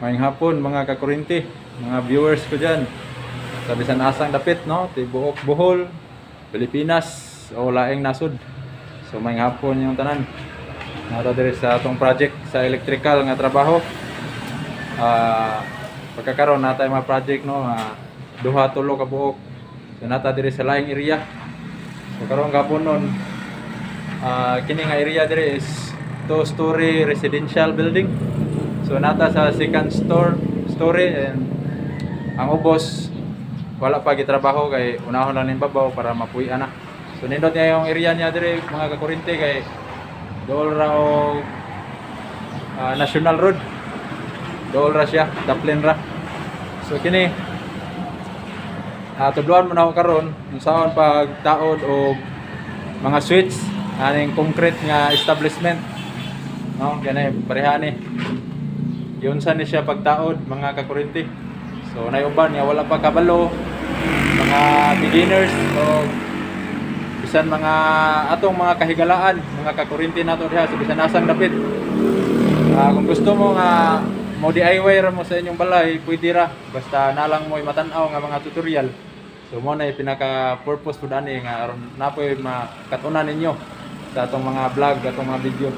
Mayang hapon mga kakurinti, mga viewers ko dyan. Sa bisan asang dapit, no? Tibuok Bohol, Pilipinas, o laing nasud. So mayang hapon yung tanan. Nara diri sa atong project sa electrical nga trabaho. Ah, pagkakaroon na tayo mga project no, nga duha tulo ka buok. So nata diri sa laing area. So karon gapon nun, ah kini nga area diri is two story residential building. So nata sa second store story and ang ubos wala pa gitrabaho kay unahon lang ning babaw para mapuy na. So nindot niya yung area niya diri mga kakurente kay dool ra og ah, National Road. Dool ra siya, Daplin ra. So kini ah tudloan mo na ako karon kung saan pagtaod og mga switch aning concrete nga establishment. No, ganay pareha ni. Yun sa ni siya pagtaod mga kakurente. So nayuban nga wala pa kabalo mga beginners o bisan mga atong mga kahigalaan, mga kakurente nato diha sa bisan asang dapit. Ah, kung gusto mo nga mo DIY ra mo sa inyong balay, pwede ra basta nalang mo matanaw nga mga tutorial. So mo na pinaka purpose pud ani nga aron napoy makatunan ninyo sa atong mga vlog, atong mga video.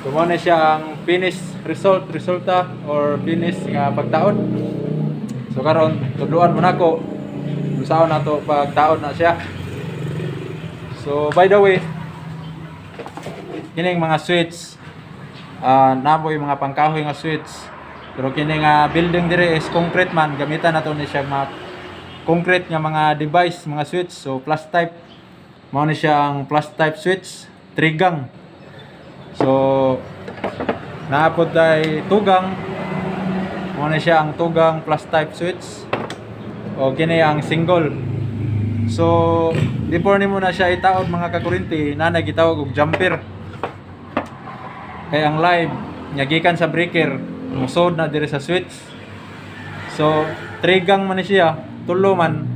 So mo na siya ang finished result, resulta or finished nga pagtaon. So karon tudluan mo nako kung saan nato pagtaon na siya. So by the way, kining mga switch ah naboy mga pangkahoy nga switch. Pero kini nga building dire is concrete man gamitan nato ni siya mga concrete nga mga device, mga switch. So plus type mao ni siya ang plus type switch, trigang. So naapod tay tugang. Mo na siya ang tugang plus type switch. O kini ang single. So before nimo na siya itaod mga kakurinti na gitawag og jumper. Kay ang live nya gikan sa breaker. Musod na diri sa switch. So trigang man ni siya tulo man.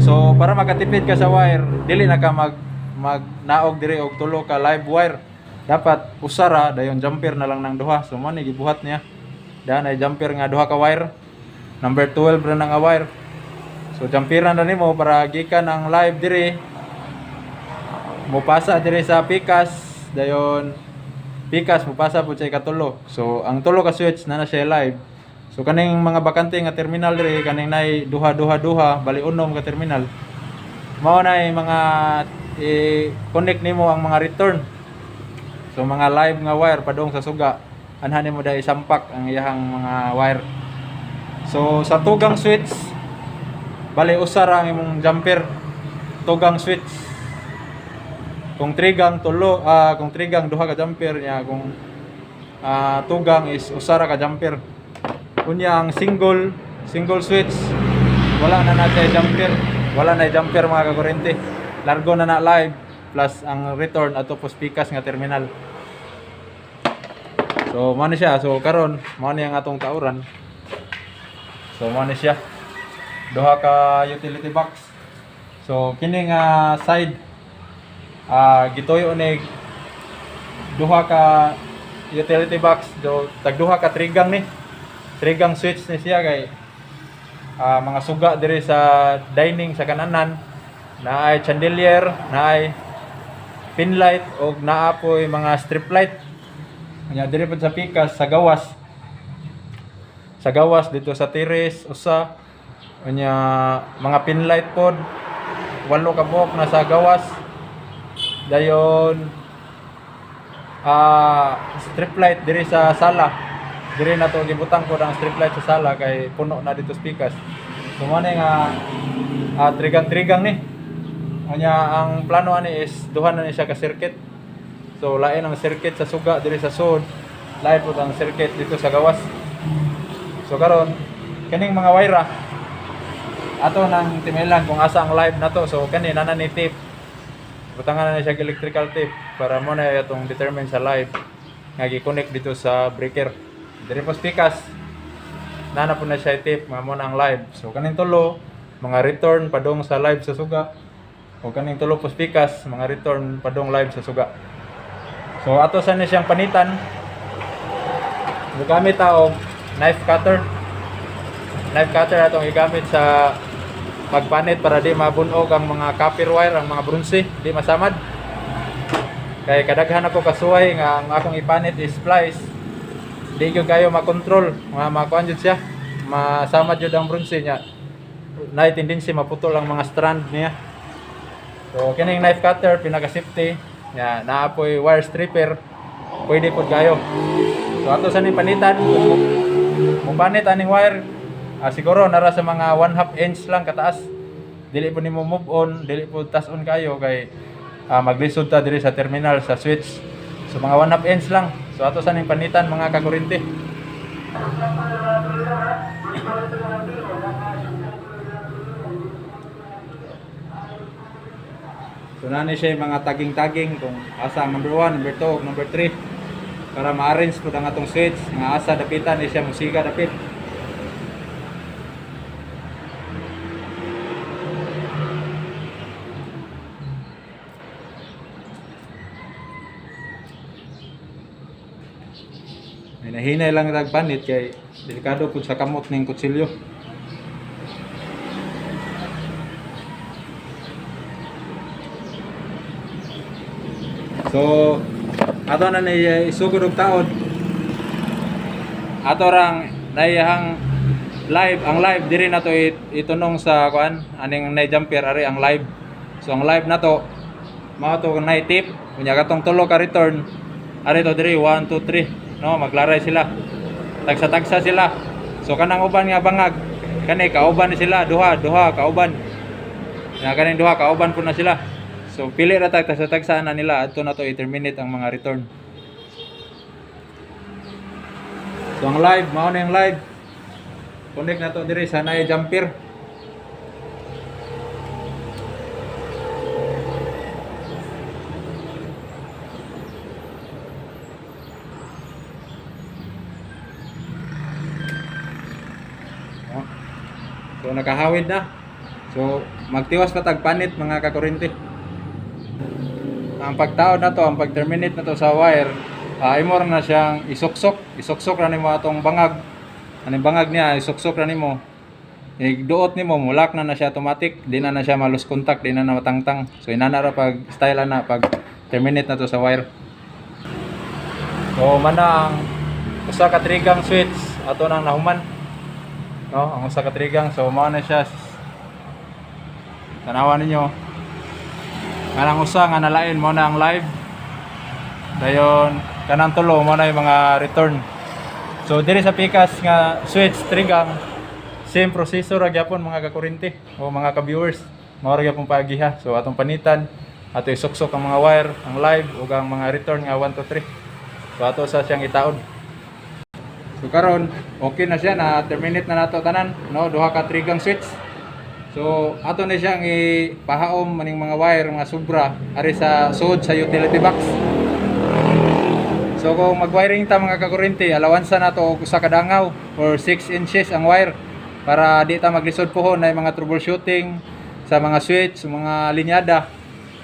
So para makatipid ka sa wire dili na ka mag mag naog diri og tulo ka live wire dapat usara dayon jumper na lang ng duha so mo ni gibuhat niya Daan ay jumper nga duha ka wire. Number 12 ra nga wire. So jumperan na nimo para gikan ang live diri. Mupasa diri sa pikas dayon pikas mupasa pud sa ikatulo. So ang tulo ka switch na na siya live. So kaning mga bakante nga terminal diri kaning nay duha duha duha bali unom ka terminal. Mao na mga i-connect nimo ang mga return. So mga live nga wire padong sa suga anhanin mo dahil sampak ang iyahang mga wire. So sa tugang switch bali usara ang imong jumper tugang switch. Kung trigang tulo ah kung trigang duha ka jumper niya kung ah, tugang is usara ka jumper. Kunya ang single single switch wala na natin jumper wala na jumper mga kakurente largo na na live plus ang return ato po speakers nga terminal So, mo ni siya. So, karon mo ni ang atong tauran. So, mo ni siya. Duha ka utility box. So, kini nga side ah gitoyo ni duha ka utility box do tagduha ka trigang ni. Trigang switch ni siya kay ah, mga suga diri sa dining sa kananan na ay chandelier, na ay pin light o naapoy mga strip light Nya diri pud sa pikas sa gawas. Sa gawas dito sa tiris usa nya mga pin light pod walo ka buok na sa gawas. Dayon ah strip light diri sa sala. Diri na to gibutang ko ang strip light sa sala kay puno na dito sa pikas. So nga ah, trigang-trigang ni. Nya ang plano ani is duha na ni siya ka circuit. So lain ang circuit sa suga diri sa sud. Lain po ang circuit dito sa gawas. So karon kaning mga wire ato nang timilan kung asa ang live nato. So kani nana ni tape. Butangan na siya electrical tape para mo na itong determine sa live nga gi-connect dito sa breaker. Diri po speakers. Nana po na siya tape nga mo na ang live. So kaning tulo mga return padong sa live sa suga. O kaning tulo po speakers mga return padong live sa suga. So ato sa ni siyang panitan. Gamit ta og knife cutter. Knife cutter atong igamit sa pagpanit para di mabunog ang mga copper wire, ang mga brunsi, di masamad. Kay kadaghan ako kasuway nga ang akong ipanit is splice. Di gyud kayo makontrol, mga makuan jud siya. Masamad jud ang brunsi niya. Na tendency maputol ang mga strand niya. So kining knife cutter pinaka safety ya naapoy wire stripper pwede pod kayo. So ato sa ning panitan kung panit aning wire ah, siguro nara sa mga 1 half inch lang kataas. Dili po nimo move on, dili po tas on kayo kay ah, maglisod ta diri sa terminal sa switch. So mga 1 half inch lang. So ato sa ning panitan mga kakuryente. So nani siya mga taging-taging kung asa number 1, number 2, number 3 para ma-arrange po ang atong switch nga asa dapitan ni siya musika dapit. May nahinay lang tagpanit kay delikado pud sa kamot ning kutsilyo. So, ato na ni isugod og taon. Ato rang naiyahang live, ang live diri na to it, itunong sa kuan aning nay jumper ari ang live. So ang live na to mao to nay tip, unya katong tulo ka return. Ari to diri 1 2 3, no, maglaray sila. Tagsa-tagsa sila. So kanang uban nga bangag, kani kauban sila duha, duha kauban. Na kaning duha kauban po na sila. So pili ra tag sa tagsaan na nila adto na to i-terminate ang mga return. So ang live, mao na yung live. Connect na to diri sa nay jumper. Oh. So nakahawid na. So magtiwas pa tagpanit mga kakuryente. Ang pagtaod na to, ang pag-terminate na to sa wire, uh, imo ra na siyang isuksok, isuksok ra nimo atong bangag. Aning bangag niya isuksok ra nimo. Igduot nimo mulak na na siya automatic, di na na siya malus contact, di na na matangtang. So inana pag style na pag terminate na to sa wire. So mana ang usa ka trigang switch ato nang nahuman. No, ang usa ka trigang so mao na siya Tanawan ninyo. Kanang usa nga nalain mo na ang live. Dayon kanang tulo mo na yung mga return. So diri sa pikas nga switch trigang same processor gyapon mga kakuryente o mga ka-viewers. Mao ra gyapon paagiha. So atong panitan ato isuksok ang mga wire, ang live ug ang mga return nga 1 to 3. So ato sa siyang itaod. So karon okay na siya na terminate na nato tanan no duha ka trigang switch. So ato na siyang ipahaom maning mga wire mga sobra ari sa sud sa utility box. So kung mag-wiring ta mga kakuryente, alawansa na to og usa ka dangaw or 6 inches ang wire para di ta maglisod pohon na mga troubleshooting sa mga switch, sa mga linyada.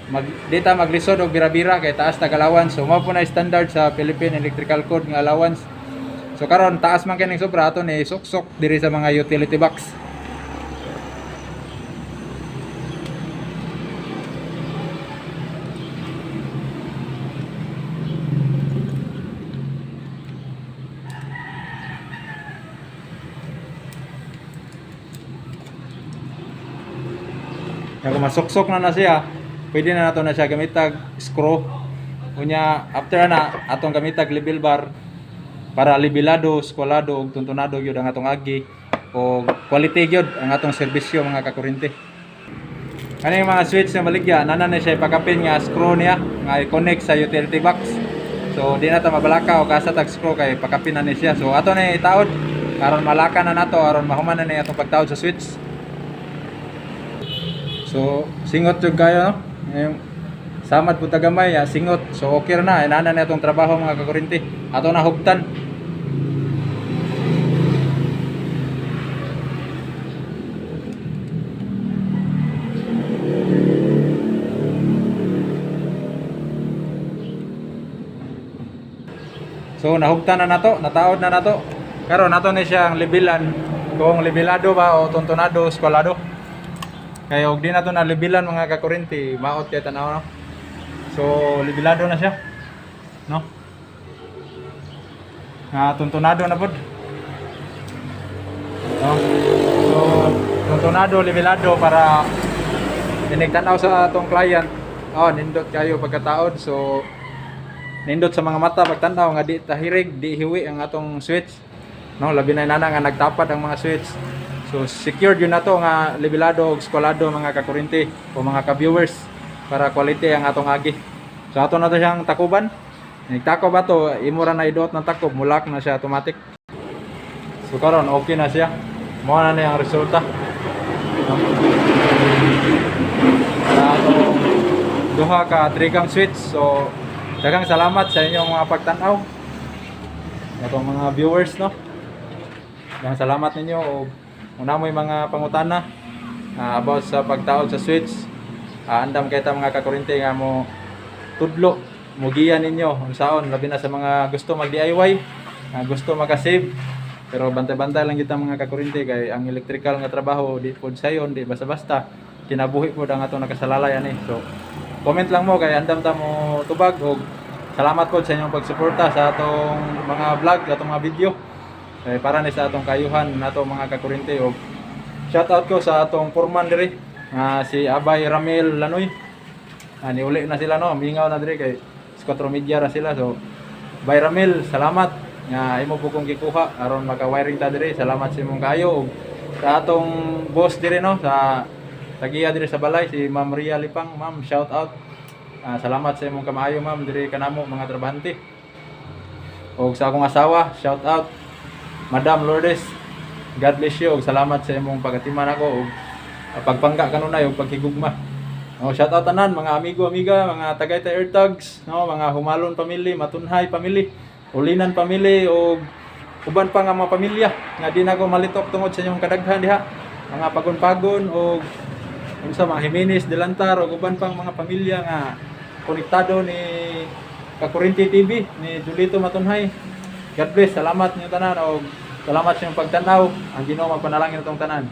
Mag di ta maglisod og bira-bira kay taas tag allowance. So mao po na standard sa Philippine Electrical Code nga allowance. So karon taas man kining sobra ato ni suksok diri sa mga utility box. Kaya kung masuksok na na siya, pwede na nato na siya gamitag screw. Unya, after na, atong gamitag level bar para libilado, skwalado, ug tuntunado gyud ang atong agi o quality gyud ang atong serbisyo mga kakuryente. Kani mga switch na maligya, nana na siya ipakapin nga screw niya nga i-connect sa utility box. So di na ta mabalaka o kasa tag screw kay pakapin na ni siya. So ato na itaod karon malaka na nato aron mahuman na ni atong pagtaod sa switch. So, singot jud kayo, no? Yung samad po tagamay, ah, singot. So, okay na. Inana na itong trabaho mga kakurinti. Ato na hugtan. So, nahugtan na nato, nataod na nato. karon nato ni siyang levelan kung levelado ba o tuntunado eskwalado kaya og di nato na levelan mga kakurinti maot kay tanaw no? So levelado na siya. No? Nga tuntunado na pod no? So tuntunado levelado para tinigtanaw sa atong client. Oh nindot kayo pagkataon. So nindot sa mga mata pagtanaw nga di tahirig di hiwi ang atong switch. No? Labi na nana nga nagtapad ang mga switch so secured yun nato nga levelado ug skolado mga kakurinti o mga ka-viewers para quality ang atong agi. So ato na to siyang takuban. Nagtakob ato imo ra na idot ng takob mulak na siya automatic. So karon okay na siya. Mo na na ang resulta. Atong duha ka trigam switch. So daghang salamat sa inyong mga pagtanaw. Atong mga viewers no? Daghang salamat ninyo o una mo mga pangutana ah, about sa pagtaod sa switch Ah, andam kay ta mga kakurente nga mo tudlo mugiyan ninyo unsaon labi na sa mga gusto mag DIY ah, gusto maka-save. Pero bantay-bantay lang kita mga kakurente kay ang electrical nga trabaho di pod sayon di basta-basta. Kinabuhi pod ang atong nakasalalay ani. So comment lang mo kay andam ta mo tubag og salamat po sa inyong pagsuporta sa atong mga vlog atong mga video kay para ni sa atong kayuhan nato mga kakurente og shout out ko sa atong foreman diri nga si Abay Ramil Lanoy. Ah, niuli na sila no? Mingaw na diri kay Squatro Media ra sila. So Bay Ramil salamat. Nga imo po kong gikuha aron maka-wiring ta diri. Salamat sa imong kayo. Ug sa atong boss diri no? Sa tagiya diri sa balay si Ma'am Ria Lipang. Ma'am shout out Ah, salamat sa imong kamaayo ma'am diri kanamo mga trabahante. Ug sa akong asawa shout out Madam Lourdes God bless you ug salamat sa imong pagatiman ako ug ah, pagpangga kanunay ug paghigugma Oh, shout out tanan mga amigo amiga, mga Tagaytay Airtags, no, mga Humalon family, Matunhay family, Ulinan family o uban pa nga mga pamilya nga di na ko malitok tungod sa inyong kadaghan diha. Mga pagon-pagon o unsa mga Jimenez Delantar o uban pang mga pamilya nga konektado ni Kakurinti TV ni Julito Matunhay. God bless, salamat niyo tanan o salamat sa inyong pagtanaw. Ang Ginoo magpanalangin itong tanan.